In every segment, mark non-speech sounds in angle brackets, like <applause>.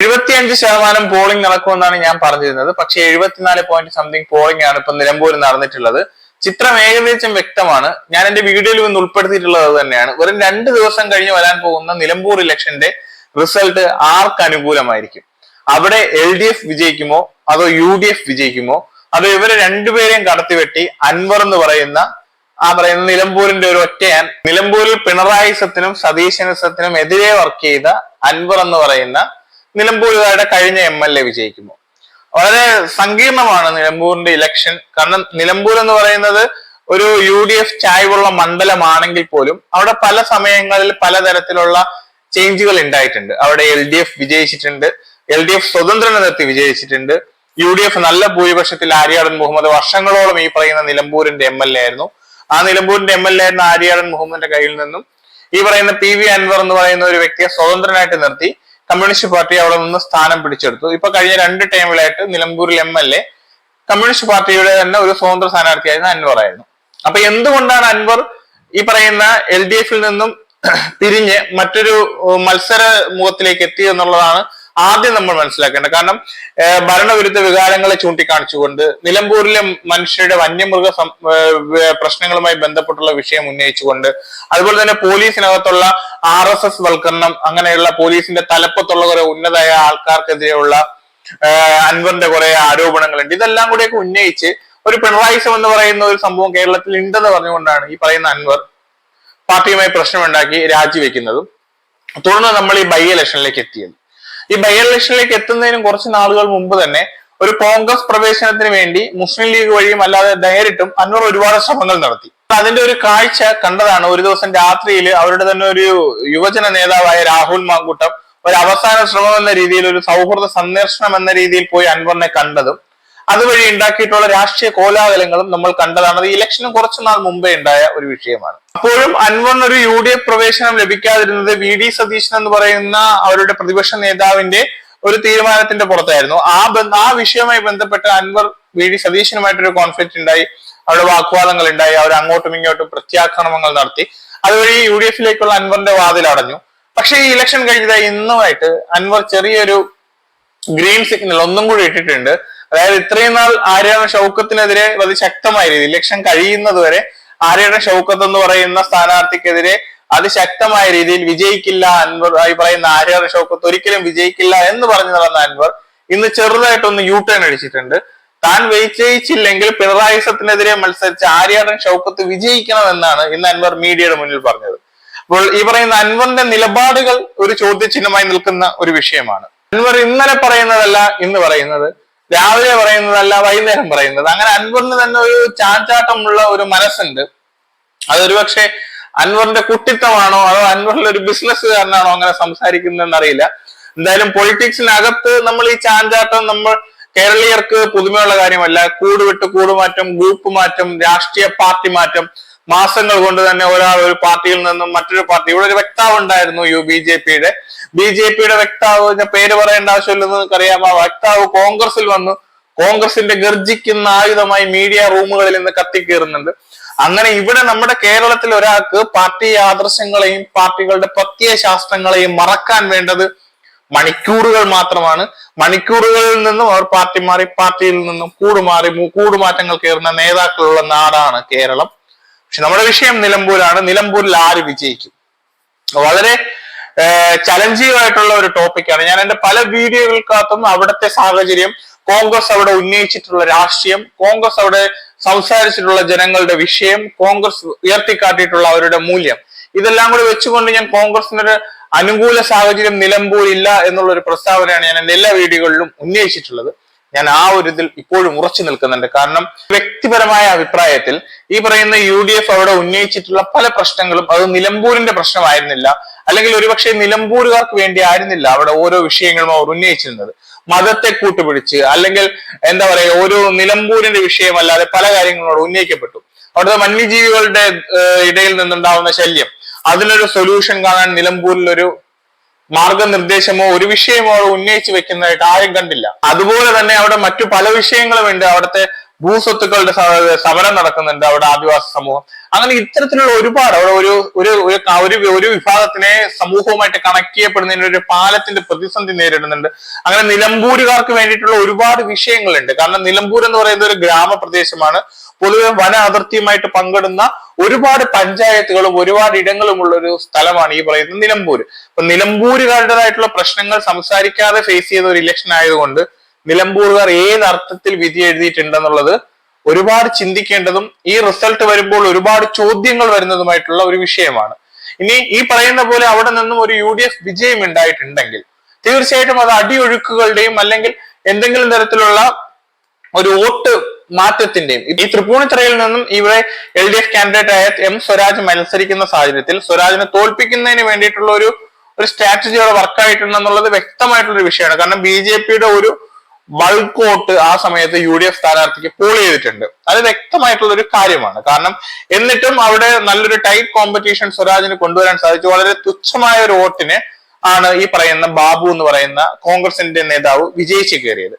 എഴുപത്തിയഞ്ച് ശതമാനം പോളിംഗ് നടക്കുമെന്നാണ് ഞാൻ പറഞ്ഞിരുന്നത്. പക്ഷേ എഴുപത്തിനാല് പോയിന്റ് സംതിങ് പോളിംഗ് ആണ് ഇപ്പൊ നിലമ്പൂരിൽ നടന്നിട്ടുള്ളത്. ചിത്രം ഏകദേശം വ്യക്തമാണ്. ഞാൻ എന്റെ വീഡിയോയിൽ ഒന്ന് ഉൾപ്പെടുത്തിയിട്ടുള്ളത് തന്നെയാണ്. വെറും രണ്ട് ദിവസം കഴിഞ്ഞ് വരാൻ പോകുന്ന നിലമ്പൂർ ഇലക്ഷന്റെ റിസൾട്ട് ആർക്ക് അനുകൂലമായിരിക്കും? അവിടെ എൽ ഡി എഫ് വിജയിക്കുമോ? അതോ യു ഡി എഫ് വിജയിക്കുമോ? അതോ ഇവരെ രണ്ടുപേരെയും കടത്തിവെട്ടി അൻവർ എന്ന് പറയുന്ന ആ പറയുന്ന നിലമ്പൂരിന്റെ ഒരു ഒറ്റയാൻ നിലമ്പൂരിൽ പിണറായി സത്തിനും സതീശനസത്തിനും എതിരെ വർക്ക് ചെയ്ത അൻവർ എന്ന് പറയുന്ന നിലമ്പൂരുകാരുടെ കഴിഞ്ഞ എം എൽ എ വിജയിക്കുമോ? വളരെ സങ്കീർണമാണ് നിലമ്പൂരിന്റെ ഇലക്ഷൻ കാരണം നിലമ്പൂർ എന്ന് പറയുന്നത് ഒരു യു ഡി എഫ് ചായ്വുള്ള മണ്ഡലമാണെങ്കിൽ പോലും അവിടെ പല സമയങ്ങളിൽ പലതരത്തിലുള്ള ചേഞ്ചുകൾ ഉണ്ടായിട്ടുണ്ട്. അവിടെ എൽ ഡി എഫ് വിജയിച്ചിട്ടുണ്ട്. എൽ ഡി എഫ് സ്വതന്ത്രനെ നിർത്തി വിജയിച്ചിട്ടുണ്ട്. യു ഡി എഫ് നല്ല ഭൂരിപക്ഷത്തിൽ ആര്യാടൻ മുഹമ്മദ് വർഷങ്ങളോളം ഈ പറയുന്ന നിലമ്പൂരിന്റെ എം എൽ എ ആയിരുന്നു. ആ നിലമ്പൂരിന്റെ എം എൽ എ ആയിരുന്ന ആര്യാടൻ മുഹമ്മദിന്റെ കയ്യിൽ നിന്നും ഈ പറയുന്ന പി വി അൻവർ എന്ന് പറയുന്ന ഒരു വ്യക്തിയെ സ്വതന്ത്രനായിട്ട് നിർത്തി. കമ്മ്യൂണിസ്റ്റ് പാർട്ടി അവിടെ നിന്ന് സ്ഥാനം പിടിച്ചെടുത്തു. ഇപ്പൊ കഴിഞ്ഞ രണ്ട് ടൈമിലായിട്ട് നിലമ്പൂരിൽ എം എൽ എ കമ്മ്യൂണിസ്റ്റ് പാർട്ടിയുടെ തന്നെ ഒരു സ്വതന്ത്ര സ്ഥാനാർത്ഥിയായിരുന്ന അൻവർ ആയിരുന്നു. അപ്പൊ എന്തുകൊണ്ടാണ് അൻവർ ഈ പറയുന്ന എൽ ഡി എഫിൽ നിന്നും <clears throat> തിരിഞ്ഞ് മറ്റൊരു മത്സര മുഖത്തിലേക്ക് എത്തി എന്നുള്ളതാണ് ആദ്യം നമ്മൾ മനസ്സിലാക്കേണ്ടത് കാരണം ഭരണവിരുദ്ധ വികാരങ്ങളെ ചൂണ്ടിക്കാണിച്ചുകൊണ്ട് നിലമ്പൂരിലെ മനുഷ്യരുടെ വന്യമൃഗ പ്രശ്നങ്ങളുമായി ബന്ധപ്പെട്ടുള്ള വിഷയം ഉന്നയിച്ചുകൊണ്ട് അതുപോലെ തന്നെ പോലീസിനകത്തുള്ള ആർ എസ് എസ് വൽക്കരണം അങ്ങനെയുള്ള പോലീസിന്റെ തലപ്പത്തുള്ള കുറെ ഉന്നതായ ആൾക്കാർക്കെതിരെയുള്ള അൻവറിന്റെ കുറെ ആരോപണങ്ങളുണ്ട്. ഇതെല്ലാം കൂടെ ഉന്നയിച്ച് ഒരു പിണറായിസം എന്ന് പറയുന്ന ഒരു സംഭവം കേരളത്തിൽ ഉണ്ടെന്ന് പറഞ്ഞുകൊണ്ടാണ് ഈ പറയുന്ന അൻവർ പാർട്ടിയുമായി പ്രശ്നമുണ്ടാക്കി രാജിവെക്കുന്നതും. തുടർന്ന് നമ്മൾ ഈ ബൈ ഇലക്ഷനിലേക്ക് എത്തിയത്. ഈ ബൈ ഇലക്ഷനിലേക്ക് എത്തുന്നതിനും കുറച്ച് നാളുകൾ മുമ്പ് തന്നെ ഒരു കോൺഗ്രസ് പ്രവേശനത്തിന് വേണ്ടി മുസ്ലിം ലീഗ് വഴിയും അല്ലാതെ നേരിട്ടും അൻവർ ഒരുപാട് ശ്രമങ്ങൾ നടത്തി. അതിന്റെ ഒരു കാഴ്ച കണ്ടതാണ് ഒരു ദിവസം രാത്രിയിൽ അവരുടെ തന്നെ ഒരു യുവജന നേതാവായ രാഹുൽ മാങ്കൂട്ടം ഒരു അവസാന ശ്രമം എന്ന രീതിയിൽ ഒരു സൗഹൃദ സന്ദർശനം എന്ന രീതിയിൽ പോയി അൻവറിനെ കണ്ടതും അതുവഴി ഉണ്ടാക്കിയിട്ടുള്ള രാഷ്ട്രീയ കോലാഹലങ്ങളും നമ്മൾ കണ്ടതാണ്. അത് ഇലക്ഷന് കുറച്ചു നാൾ മുമ്പേ ഉണ്ടായ ഒരു വിഷയമാണ്. അപ്പോഴും അൻവറിന് ഒരു യു ഡി എഫ് പ്രവേശനം ലഭിക്കാതിരുന്നത് വി ഡി സതീശൻ എന്ന് പറയുന്ന അവരുടെ പ്രതിപക്ഷ നേതാവിന്റെ ഒരു തീരുമാനത്തിന്റെ പുറത്തായിരുന്നു. ആ ആ വിഷയവുമായി ബന്ധപ്പെട്ട് അൻവർ വി ഡി സതീശനുമായിട്ടൊരു കോൺഫ്ലിക്റ്റ് ഉണ്ടായി. അവിടെ വാഗ്വാദങ്ങൾ ഉണ്ടായി. അവർ അങ്ങോട്ടും ഇങ്ങോട്ടും പ്രത്യാക്രമണങ്ങൾ നടത്തി. അതുവഴി യു ഡി എഫിലേക്കുള്ള അൻവറിന്റെ വാതിൽ അടഞ്ഞു. പക്ഷേ ഈ ഇലക്ഷൻ കഴിഞ്ഞത് ഇന്നുമായിട്ട് അൻവർ ചെറിയൊരു ഗ്രീൻ സിഗ്നൽ ഒന്നും കൂടി ഇട്ടിട്ടുണ്ട്. അതായത് ഇത്രയും നാൾ ആര്യാണ ഷൗക്കത്തിനെതിരെ അതിശക്തമായ രീതിയിൽ ഇലക്ഷൻ കഴിയുന്നത് വരെ ആര്യാണ ഷൗക്കത്ത് എന്ന് പറയുന്ന സ്ഥാനാർത്ഥിക്കെതിരെ അതിശക്തമായ രീതിയിൽ വിജയിക്കില്ല അൻവർ ഈ പറയുന്ന ആര്യയുടെ ഷൗക്കത്ത് ഒരിക്കലും വിജയിക്കില്ല എന്ന് പറഞ്ഞു നടന്ന അൻവർ ഇന്ന് ചെറുതായിട്ടൊന്ന് യൂ ടേൺ അടിച്ചിട്ടുണ്ട്. താൻ വിജയിച്ചില്ലെങ്കിൽ പിണറായി സത്തിനെതിരെ മത്സരിച്ച് ആര്യാടൻ ഷൗക്കത്ത് വിജയിക്കണമെന്നാണ് ഇന്ന് അൻവർ മീഡിയയുടെ മുന്നിൽ പറഞ്ഞത്. അപ്പോൾ ഈ പറയുന്ന അൻവറിന്റെ നിലപാടുകൾ ഒരു ചോദ്യചിഹ്നമായി നിൽക്കുന്ന ഒരു വിഷയമാണ്. അൻവർ ഇന്നലെ പറയുന്നതല്ല ഇന്ന് പറയുന്നത്. രാവിലെ പറയുന്നതല്ല വൈകുന്നേരം പറയുന്നത്. അങ്ങനെ അൻവറിന് തന്നെ ഒരു ചാഞ്ചാട്ടമുള്ള ഒരു മനസ്സുണ്ട്. അതൊരു പക്ഷേ അൻവറിന്റെ കുട്ടിത്തമാണോ അതോ അൻവറിന്റെ ഒരു ബിസിനസ്സുകാരനാണോ അങ്ങനെ സംസാരിക്കുന്നതെന്ന് അറിയില്ല എന്തായാലും പൊളിറ്റിക്സിനകത്ത് നമ്മൾ ഈ ചാഞ്ചാട്ടം നമ്മൾ കേരളീയർക്ക് പുതുമയുള്ള കാര്യമല്ല. കൂട് വിട്ട് കൂടുമാറ്റം ഗ്രൂപ്പ് മാറ്റം രാഷ്ട്രീയ പാർട്ടി മാറ്റം മാസങ്ങൾ കൊണ്ട് തന്നെ ഒരാൾ ഒരു പാർട്ടിയിൽ നിന്നും മറ്റൊരു പാർട്ടി. ഇവിടെ ഒരു വ്യക്താവ് ഉണ്ടായിരുന്നു യു ബി ജെ പിയുടെ ബി ജെ പിയുടെ വക്താവ് ഞാൻ പേര് പറയേണ്ട ആവശ്യമില്ലെന്ന് നിങ്ങൾക്കറിയാം. ആ വക്താവ് കോൺഗ്രസിൽ വന്നു. കോൺഗ്രസിന്റെ ഗർജിക്കുന്ന ആയുധമായി മീഡിയ റൂമുകളിൽ നിന്ന് കത്തിക്കേറുന്നുണ്ട്. അങ്ങനെ ഇവിടെ നമ്മുടെ കേരളത്തിൽ ഒരാൾക്ക് പാർട്ടി ആദർശങ്ങളെയും പാർട്ടികളുടെ പ്രത്യയശാസ്ത്രങ്ങളെയും മറക്കാൻ വേണ്ടത് മണിക്കൂറുകൾ മാത്രമാണ്. മണിക്കൂറുകളിൽ നിന്നും അവർ പാർട്ടി മാറി പാർട്ടിയിൽ നിന്നും കൂടുമാറി കൂടുമാറ്റങ്ങൾ കയറുന്ന നേതാക്കളുള്ള നാടാണ് കേരളം. പക്ഷെ നമ്മുടെ വിഷയം നിലമ്പൂരാണ്. നിലമ്പൂരിൽ ആര് വിജയിക്കും? വളരെ ചലഞ്ചിങ് ആയിട്ടുള്ള ഒരു ടോപ്പിക്കാണ്. ഞാൻ എന്റെ പല വീഡിയോകൾക്കകത്തും അവിടുത്തെ സാഹചര്യം കോൺഗ്രസ് അവിടെ ഉന്നയിച്ചിട്ടുള്ള രാഷ്ട്രീയം കോൺഗ്രസ് അവിടെ സംസാരിച്ചിട്ടുള്ള ജനങ്ങളുടെ വിഷയം കോൺഗ്രസ് ഉയർത്തിക്കാട്ടിയിട്ടുള്ള അവരുടെ മൂല്യം. ഇതെല്ലാം കൂടി വെച്ചുകൊണ്ട് ഞാൻ കോൺഗ്രസിനൊരു അനുകൂല സാഹചര്യം നിലമ്പൂരില്ല എന്നുള്ള ഒരു പ്രസ്താവനയാണ് ഞാൻ എല്ലാ വീഡിയോകളിലും ഉന്നയിച്ചിട്ടുള്ളത്. ഞാൻ ആ ഒരു ഇതിൽ ഇപ്പോഴും ഉറച്ചു നിൽക്കുന്നുണ്ട്. കാരണം വ്യക്തിപരമായ അഭിപ്രായത്തിൽ ഈ പറയുന്ന യു ഡി എഫ് അവിടെ ഉന്നയിച്ചിട്ടുള്ള പല പ്രശ്നങ്ങളും അത് നിലമ്പൂരിന്റെ പ്രശ്നമായിരുന്നില്ല. അല്ലെങ്കിൽ ഒരുപക്ഷെ നിലമ്പൂരുകാർക്ക് വേണ്ടി ആയിരുന്നില്ല അവിടെ ഓരോ വിഷയങ്ങളും അവർ ഉന്നയിച്ചിരുന്നത്. മതത്തെ കൂട്ടുപിടിച്ച് അല്ലെങ്കിൽ എന്താ പറയുക ഓരോ നിലമ്പൂരിന്റെ വിഷയമല്ലാതെ പല കാര്യങ്ങളും അവിടെ ഉന്നയിക്കപ്പെട്ടു. അവിടുത്തെ വന്യജീവികളുടെ ഇടയിൽ നിന്നുണ്ടാവുന്ന ശല്യം. അതിനൊരു സൊല്യൂഷൻ കാണാൻ നിലമ്പൂരിൽ ഒരു മാർഗനിർദ്ദേശമോ ഒരു വിഷയമോ അവിടെ ഉന്നയിച്ചു വെക്കുന്നതായിട്ട് ആരും കണ്ടില്ല. അതുപോലെ തന്നെ അവിടെ മറ്റു പല വിഷയങ്ങളുമുണ്ട് അവിടുത്തെ ഭൂസ്വത്തുക്കളുടെ സമരം നടക്കുന്നുണ്ട് അവിടെ ആദിവാസി സമൂഹം. അങ്ങനെ ഇത്തരത്തിലുള്ള ഒരുപാട് അവിടെ ഒരു ഒരു ഒരു ഒരു വിഭാഗത്തിനെ സമൂഹവുമായിട്ട് കണക്ട് ചെയ്യപ്പെടുന്നതിന് ഒരു പാലത്തിന്റെ പ്രതിസന്ധി നേരിടുന്നുണ്ട്. അങ്ങനെ നിലമ്പൂരുകാർക്ക് വേണ്ടിയിട്ടുള്ള ഒരുപാട് വിഷയങ്ങളുണ്ട്. കാരണം നിലമ്പൂർ എന്ന് പറയുന്നത് ഒരു ഗ്രാമപ്രദേശമാണ്. പൊതുവെ വന അതിർത്തിയുമായിട്ട് പങ്കിടുന്ന ഒരുപാട് പഞ്ചായത്തുകളും ഒരുപാട് ഇടങ്ങളും ഉള്ള ഒരു സ്ഥലമാണ് ഈ പറയുന്ന നിലമ്പൂർ അപ്പൊ നിലമ്പൂരുകാരുടേതായിട്ടുള്ള പ്രശ്നങ്ങൾ സംസാരിക്കാതെ ഫേസ് ചെയ്ത ഒരു ഇലക്ഷൻ ആയതുകൊണ്ട് നിലമ്പൂരുകാർ ഏത് അർത്ഥത്തിൽ വിധി എഴുതിയിട്ടുണ്ടെന്നുള്ളത് ഒരുപാട് ചിന്തിക്കേണ്ടതും ഈ റിസൾട്ട് വരുമ്പോൾ ഒരുപാട് ചോദ്യങ്ങൾ വരുന്നതുമായിട്ടുള്ള ഒരു വിഷയമാണ്. ഇനി ഈ പറയുന്ന പോലെ അവിടെ നിന്നും ഒരു യു ഡി എഫ് വിജയം ഉണ്ടായിട്ടുണ്ടെങ്കിൽ തീർച്ചയായിട്ടും അത് അടിയൊഴുക്കുകളുടെയും അല്ലെങ്കിൽ എന്തെങ്കിലും തരത്തിലുള്ള ഒരു വോട്ട് മാറ്റത്തിന്റെയും. ഈ തൃപ്പൂണിത്തറയിൽ നിന്നും ഇവിടെ എൽ ഡി എഫ് കാൻഡിഡേറ്റ് ആയ എം സ്വരാജ് മത്സരിക്കുന്ന സാഹചര്യത്തിൽ സ്വരാജിനെ തോൽപ്പിക്കുന്നതിന് വേണ്ടിയിട്ടുള്ള ഒരു ഒരു സ്ട്രാറ്റജി അവിടെ വർക്കായിട്ടുണ്ടെന്നുള്ളത് വ്യക്തമായിട്ടുള്ള ഒരു വിഷയമാണ്. കാരണം ബി ജെ പിയുടെ ഒരു ബൾക്ക് വോട്ട് ആ സമയത്ത് യു ഡി എഫ് സ്ഥാനാർത്ഥിക്ക് പോൾ ചെയ്തിട്ടുണ്ട്. അത് വ്യക്തമായിട്ടുള്ള ഒരു കാര്യമാണ്. കാരണം എന്നിട്ടും അവിടെ നല്ലൊരു ടൈറ്റ് കോമ്പറ്റീഷൻ സ്വരാജിന് കൊണ്ടുവരാൻ സാധിച്ചു. വളരെ തുച്ഛമായ ഒരു വോട്ടിന് ആണ് ഈ പറയുന്ന ബാബു എന്ന് പറയുന്ന കോൺഗ്രസിന്റെ നേതാവ് വിജയിച്ചു കയറിയത്.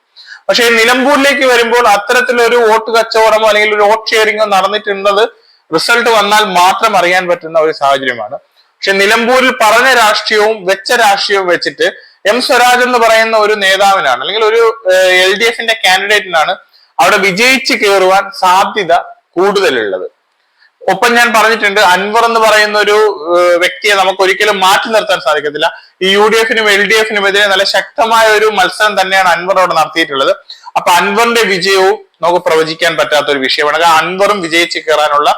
പക്ഷേ നിലമ്പൂരിലേക്ക് വരുമ്പോൾ അത്തരത്തിലൊരു വോട്ട് കച്ചവടമോ അല്ലെങ്കിൽ ഒരു വോട്ട് ഷെയറിംഗോ നടന്നിട്ടുണ്ടത് റിസൾട്ട് വന്നാൽ മാത്രം അറിയാൻ പറ്റുന്ന ഒരു സാഹചര്യമാണ്. പക്ഷെ നിലമ്പൂരിൽ പറഞ്ഞ രാഷ്ട്രീയവും വെച്ച രാഷ്ട്രീയവും വെച്ചിട്ട് എം സ്വരാജ് എന്ന് പറയുന്ന ഒരു നേതാവിനാണ് അല്ലെങ്കിൽ ഒരു എൽ ഡി എഫിന്റെ കാൻഡിഡേറ്റിനാണ് അവിടെ വിജയിച്ച് കയറുവാൻ സാധ്യത കൂടുതലുള്ളത്. ഒപ്പം ഞാൻ പറഞ്ഞിട്ടുണ്ട് അൻവർ എന്ന് പറയുന്ന ഒരു വ്യക്തിയെ നമുക്ക് ഒരിക്കലും മാറ്റി നിർത്താൻ സാധിക്കത്തില്ല. ഈ യു ഡി എഫിനും എൽ ഡി എഫിനും എതിരെ നല്ല ശക്തമായ ഒരു മത്സരം തന്നെയാണ് അൻവർ അവിടെ നടത്തിയിട്ടുള്ളത്. അപ്പൊ അൻവറിന്റെ വിജയവും നമുക്ക് പ്രവചിക്കാൻ പറ്റാത്ത ഒരു വിഷയമാണ്. കാരണം അൻവറും വിജയിച്ച് കയറാനുള്ള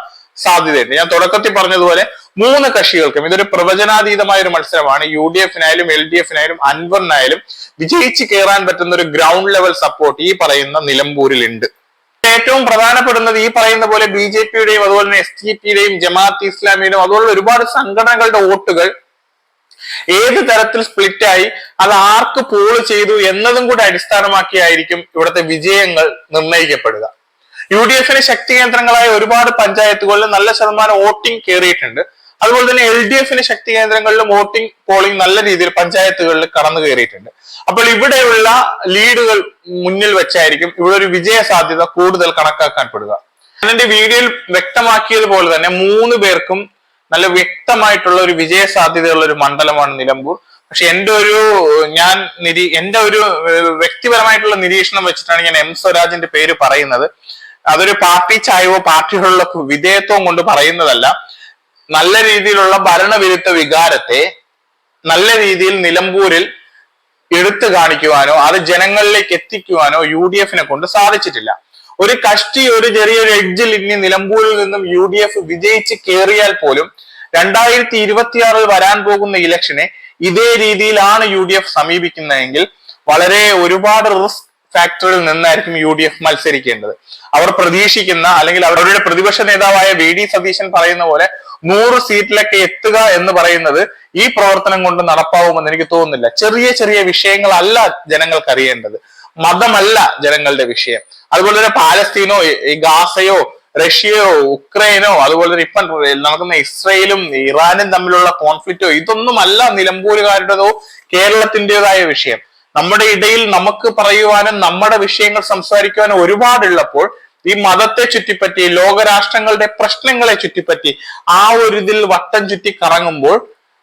സാധ്യതയുണ്ട്. ഞാൻ തുടക്കത്തിൽ പറഞ്ഞതുപോലെ മൂന്ന് കക്ഷികൾക്കും ഇതൊരു പ്രവചനാതീതമായ ഒരു മത്സരമാണ്. യു ഡി എഫിനായാലും എൽ ഡി എഫിനായാലും അൻവറിനായാലും വിജയിച്ച് കയറാൻ പറ്റുന്ന ഒരു ഗ്രൗണ്ട് ലെവൽ സപ്പോർട്ട് ഈ പറയുന്ന നിലമ്പൂരിൽ ഉണ്ട് ഏറ്റവും പ്രധാനപ്പെടുന്നത് ഈ പറയുന്ന പോലെ ബി ജെ പിയുടെയും അതുപോലെ തന്നെ എസ് ടി പിയുടെയും ജമാഅത്ത് ഇസ്ലാമിയുടെയും അതുപോലുള്ള ഒരുപാട് സംഘടനകളുടെ വോട്ടുകൾ ഏത് തരത്തിൽ സ്പ്ലിറ്റ് ആയി അത് ആർക്ക് പോൾ ചെയ്തു എന്നതും കൂടെ അടിസ്ഥാനമാക്കിയായിരിക്കും ഇവിടുത്തെ വിജയങ്ങൾ നിർണയിക്കപ്പെടുക. യു ഡി എഫിന് ശക്തി കേന്ദ്രങ്ങളായ ഒരുപാട് പഞ്ചായത്തുകളിൽ നല്ല ശതമാനം വോട്ടിംഗ് കയറിയിട്ടുണ്ട്. അതുപോലെ തന്നെ എൽ ഡി എഫിന് ശക്തി കേന്ദ്രങ്ങളിലും വോട്ടിംഗ് പോളിംഗ് നല്ല രീതിയിൽ പഞ്ചായത്തുകളിൽ കടന്നു കയറിയിട്ടുണ്ട്. അപ്പോൾ ഇവിടെയുള്ള ലീഡുകൾ മുന്നിൽ വെച്ചായിരിക്കും ഇവിടെ ഒരു വിജയ സാധ്യത കൂടുതൽ കണക്കാക്കാൻ പെടുക. ഞാനെന്റെ വീഡിയോയിൽ വ്യക്തമാക്കിയതുപോലെ തന്നെ മൂന്ന് പേർക്കും നല്ല വ്യക്തമായിട്ടുള്ള ഒരു വിജയ സാധ്യതയുള്ള ഒരു മണ്ഡലമാണ് നിലമ്പൂർ. പക്ഷെ എന്റെ ഒരു ഞാൻ നിരീ എന്റെ ഒരു വ്യക്തിപരമായിട്ടുള്ള നിരീക്ഷണം വെച്ചിട്ടാണ് ഞാൻ എം സ്വരാജിന്റെ പേര് പറയുന്നത്. അതൊരു പാർട്ടി ചായവോ പാർട്ടികളുള്ള വിധേയത്വം കൊണ്ട് പറയുന്നതല്ല. നല്ല രീതിയിലുള്ള ഭരണവിരുദ്ധ വികാരത്തെ നല്ല രീതിയിൽ നിലമ്പൂരിൽ എടുത്തു കാണിക്കുവാനോ അത് ജനങ്ങളിലേക്ക് എത്തിക്കുവാനോ യു ഡി എഫിനെ കൊണ്ട് സാധിച്ചിട്ടില്ല. ഒരു കഷ്ടി ഒരു ചെറിയൊരു എഡ്ജിൽ ഇനി നിലമ്പൂരിൽ നിന്നും യു ഡി എഫ് വിജയിച്ച് കയറിയാൽ പോലും രണ്ടായിരത്തി ഇരുപത്തിയാറിൽ വരാൻ പോകുന്ന ഇലക്ഷനെ ഇതേ രീതിയിലാണ് യു ഡി എഫ് സമീപിക്കുന്നതെങ്കിൽ വളരെ ഒരുപാട് റിസ്ക് ഫാക്ടറിൽ നിന്നായിരിക്കും യു ഡി എഫ് മത്സരിക്കേണ്ടത്. അവർ പ്രതീക്ഷിക്കുന്ന അല്ലെങ്കിൽ അവരുടെ പ്രതിപക്ഷ നേതാവായ വി ഡി സതീശൻ പറയുന്ന പോലെ നൂറ് സീറ്റിലൊക്കെ എത്തുക എന്ന് പറയുന്നത് ഈ പ്രവർത്തനം കൊണ്ട് നടപ്പാവുമെന്ന് എനിക്ക് തോന്നുന്നില്ല. ചെറിയ ചെറിയ വിഷയങ്ങളല്ല ജനങ്ങൾക്ക് അറിയേണ്ടത്. മതമല്ല ജനങ്ങളുടെ വിഷയം. അതുപോലെ തന്നെ പാലസ്തീനോ ഗാസയോ റഷ്യയോ ഉക്രൈനോ അതുപോലെ തന്നെ ഇപ്പം നടക്കുന്ന ഇസ്രയേലും ഇറാനും തമ്മിലുള്ള കോൺഫ്ലിക്റ്റോ ഇതൊന്നുമല്ല നിലമ്പൂരുകാരുടേതോ കേരളത്തിന്റെതായ വിഷയം. നമ്മുടെ ഇടയിൽ നമുക്ക് പറയുവാനും നമ്മുടെ വിഷയങ്ങൾ സംസാരിക്കുവാനും ഒരുപാടുള്ളപ്പോൾ ഈ മതത്തെ ചുറ്റിപ്പറ്റി ലോകരാഷ്ട്രങ്ങളുടെ പ്രശ്നങ്ങളെ ചുറ്റിപ്പറ്റി ആ ഒരു ഇതിൽ വട്ടം ചുറ്റി കറങ്ങുമ്പോൾ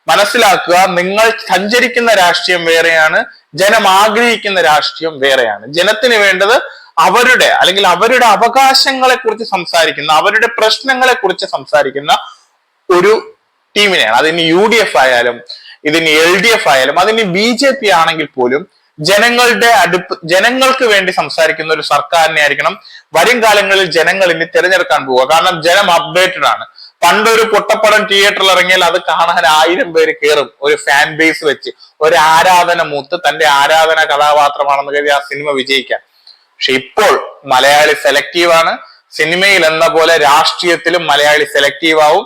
മനസ്സിലാക്കുക നിങ്ങൾ സഞ്ചരിക്കുന്ന രാഷ്ട്രീയം വേറെയാണ് ജനം ആഗ്രഹിക്കുന്ന രാഷ്ട്രീയം വേറെയാണ്. ജനത്തിന് വേണ്ടത് അവരുടെ അല്ലെങ്കിൽ അവരുടെ അവകാശങ്ങളെ കുറിച്ച് സംസാരിക്കുന്ന അവരുടെ പ്രശ്നങ്ങളെ കുറിച്ച് സംസാരിക്കുന്ന ഒരു ടീമിനെയാണ്. അതിന് യു ഡി എഫ് ആയാലും ഇതിന് എൽ ഡി എഫ് ആയാലും അതിന് ബി ജെ പി ആണെങ്കിൽ പോലും ജനങ്ങളുടെ അടുപ്പ് ജനങ്ങൾക്ക് വേണ്ടി സംസാരിക്കുന്ന ഒരു സർക്കാരിനെ ആയിരിക്കണം വരും കാലങ്ങളിൽ ജനങ്ങൾ ഇനി തിരഞ്ഞെടുക്കാൻ പോവുക. കാരണം ജനം അപ്ഡേറ്റഡ് ആണ്. പണ്ടൊരു പൊട്ടപ്പടം തിയേറ്ററിൽ ഇറങ്ങിയാൽ അത് കാണാൻ ആയിരം പേര് കയറും ഒരു ഫാൻ ബേസ് വെച്ച്. ഒരു ആരാധന മൂത്ത് തന്റെ ആരാധന കഥാപാത്രമാണെന്ന് കരുതി ആ സിനിമ വിജയിക്കാൻ പക്ഷെ ഇപ്പോൾ മലയാളി സെലക്റ്റീവ് ആണ്. സിനിമയിൽ എന്ന പോലെ രാഷ്ട്രീയത്തിലും മലയാളി സെലക്റ്റീവ് ആവും.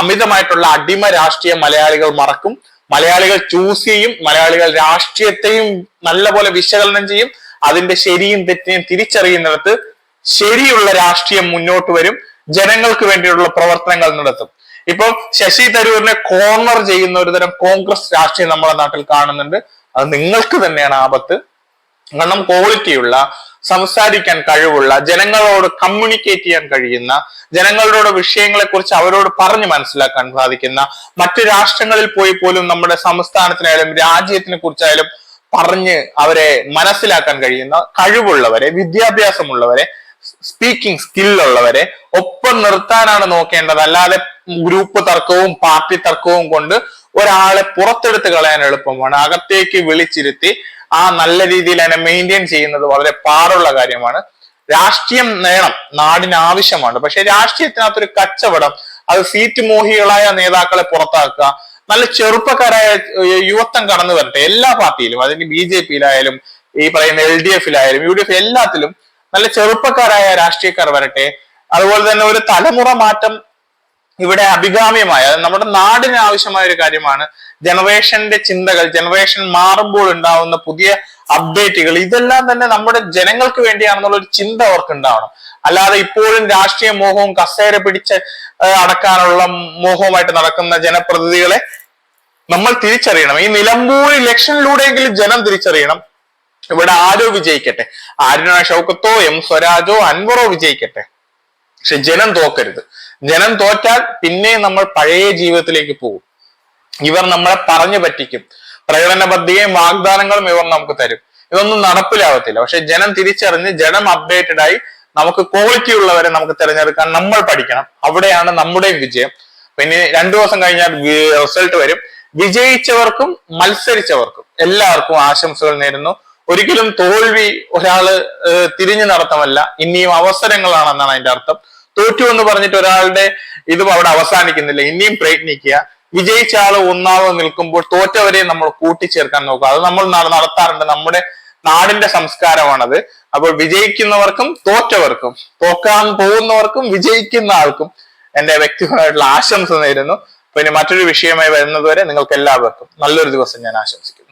അമിതമായിട്ടുള്ള അടിമ രാഷ്ട്രീയ മലയാളികൾ മറക്കും. മലയാളികൾ ചൂസ് ചെയ്യും മലയാളികൾ രാഷ്ട്രീയത്തെയും നല്ലപോലെ വിശകലനം ചെയ്യും അതിന്റെ ശരിയും തെറ്റിനെയും തിരിച്ചറിയുന്നിടത്ത് ശരിയുള്ള രാഷ്ട്രീയം മുന്നോട്ട് വരും ജനങ്ങൾക്ക് വേണ്ടിയുള്ള പ്രവർത്തനങ്ങൾ നടത്തും. ഇപ്പൊ ശശി തരൂരിനെ കോർണർ ചെയ്യുന്ന ഒരു തരം കോൺഗ്രസ് രാഷ്ട്രീയം നമ്മുടെ നാട്ടിൽ കാണുന്നുണ്ട്. അത് നിങ്ങൾക്ക് തന്നെയാണ് ആപത്ത്. കാരണം ക്വാളിറ്റിയുള്ള സംസാരിക്കാൻ കഴിവുള്ള ജനങ്ങളോട് കമ്മ്യൂണിക്കേറ്റ് ചെയ്യാൻ കഴിയുന്ന ജനങ്ങളോട് വിഷയങ്ങളെ കുറിച്ച് അവരോട് പറഞ്ഞു മനസ്സിലാക്കാൻ സാധിക്കുന്ന മറ്റു രാഷ്ട്രങ്ങളിൽ പോയി പോലും നമ്മുടെ സംസ്ഥാനത്തിനായാലും രാജ്യത്തിനെ കുറിച്ചായാലും പറഞ്ഞ് അവരെ മനസ്സിലാക്കാൻ കഴിയുന്ന കഴിവുള്ളവരെ വിദ്യാഭ്യാസമുള്ളവരെ സ്പീക്കിംഗ് സ്കില്ലുള്ളവരെ ഒപ്പം നിർത്താനാണ് നോക്കേണ്ടത്. അല്ലാതെ ഗ്രൂപ്പ് തർക്കവും പാർട്ടി തർക്കവും കൊണ്ട് ഒരാളെ പുറത്തെടുത്ത് കളയാൻ എളുപ്പമാണ്. അകത്തേക്ക് വിളിച്ചിരുത്തി ആ നല്ല രീതിയിൽ അതിനെ മെയിന്റെയിൻ ചെയ്യുന്നത് വളരെ പാടുള്ള കാര്യമാണ്. രാഷ്ട്രീയം നേണം നാടിന് ആവശ്യമാണ്. പക്ഷെ രാഷ്ട്രീയത്തിനകത്തൊരു കച്ചവടം അത് സീറ്റ് മോഹികളായ നേതാക്കളെ പുറത്താക്കുക നല്ല ചെറുപ്പക്കാരായ യുവത്വം കടന്നു വരട്ടെ എല്ലാ പാർട്ടിയിലും അതിന് ബി ജെ പിയിലായാലും ഈ പറയുന്ന എൽ ഡി എഫിലായാലും യു ഡി എഫ് എല്ലാത്തിലും നല്ല ചെറുപ്പക്കാരായ രാഷ്ട്രീയക്കാർ വരട്ടെ. അതുപോലെ തന്നെ ഒരു തലമുറ മാറ്റം ഇവിടെ അഭികാമ്യമായ നമ്മുടെ നാടിന് ആവശ്യമായ ഒരു കാര്യമാണ് ജനറേഷന്റെ ചിന്തകൾ ജനറേഷൻ മാറുമ്പോൾ ഉണ്ടാവുന്ന പുതിയ അപ്ഡേറ്റുകൾ ഇതെല്ലാം തന്നെ നമ്മുടെ ജനങ്ങൾക്ക് വേണ്ടിയാണെന്നുള്ള ഒരു ചിന്ത അവർക്ക് ഉണ്ടാവണം അല്ലാതെ ഇപ്പോഴും രാഷ്ട്രീയ മോഹവും കസേര പിടിച്ച് അടക്കാനുള്ള മോഹവുമായിട്ട് നടക്കുന്ന ജനപ്രതിനിധികളെ നമ്മൾ തിരിച്ചറിയണം. ഈ നിലമ്പൂർ ഇലക്ഷനിലൂടെയെങ്കിലും ജനം തിരിച്ചറിയണം. ഇവിടെ ആരോ വിജയിക്കട്ടെ. ആരുടെ ഷൗക്കത്തോ എം സ്വരാജോ അൻവറോ വിജയിക്കട്ടെ. പക്ഷെ ജനം തോക്കരുത്. ജനം തോറ്റാൽ പിന്നെ നമ്മൾ പഴയ ജീവിതത്തിലേക്ക് പോകും. ഇവർ നമ്മളെ പറഞ്ഞു പറ്റിക്കും. പ്രകടന പദ്ധതിയും വാഗ്ദാനങ്ങളും ഇവർ നമുക്ക് തരും. ഇതൊന്നും നടപ്പിലാവത്തില്ല. പക്ഷെ ജനം തിരിച്ചറിഞ്ഞ് ജനം അപ്ഡേറ്റഡ് ആയി നമുക്ക് ക്വാളിറ്റി ഉള്ളവരെ നമുക്ക് തിരഞ്ഞെടുക്കാൻ നമ്മൾ പഠിക്കണം. അവിടെയാണ് നമ്മുടെയും വിജയം. പിന്നെ രണ്ടു ദിവസം കഴിഞ്ഞാൽ റിസൾട്ട് വരും. വിജയിച്ചവർക്കും മത്സരിച്ചവർക്കും എല്ലാവർക്കും ആശംസകൾ നേരുന്നു. ഒരിക്കലും തോൽവി ഒരാൾ തിരിഞ്ഞു നടത്തമല്ല. ഇനിയും അവസരങ്ങളാണെന്നാണ് അതിന്റെ അർത്ഥം. തോറ്റു എന്ന് പറഞ്ഞിട്ട് ഒരാളുടെ ഇത് അവിടെ അവസാനിക്കുന്നില്ല. ഇനിയും പ്രയത്നിക്കുക. വിജയിച്ച ആൾ ഒന്നാമത് നിൽക്കുമ്പോൾ തോറ്റവരെ നമ്മൾ കൂട്ടിച്ചേർക്കാൻ നോക്കുക. അത് നമ്മൾ നട- നടത്താറുണ്ട്. നമ്മുടെ നാടിന്റെ സംസ്കാരമാണത്. അപ്പോൾ വിജയിക്കുന്നവർക്കും തോറ്റവർക്കും തോക്കാൻ പോകുന്നവർക്കും വിജയിക്കുന്ന ആൾക്കും എന്റെ വ്യക്തിപരമായിട്ടുള്ള ആശംസ നേരുന്നു. പിന്നെ മറ്റൊരു വിഷയമായി വരുന്നതുവരെ നിങ്ങൾക്ക് എല്ലാവർക്കും നല്ലൊരു ദിവസം ഞാൻ ആശംസിക്കുന്നു.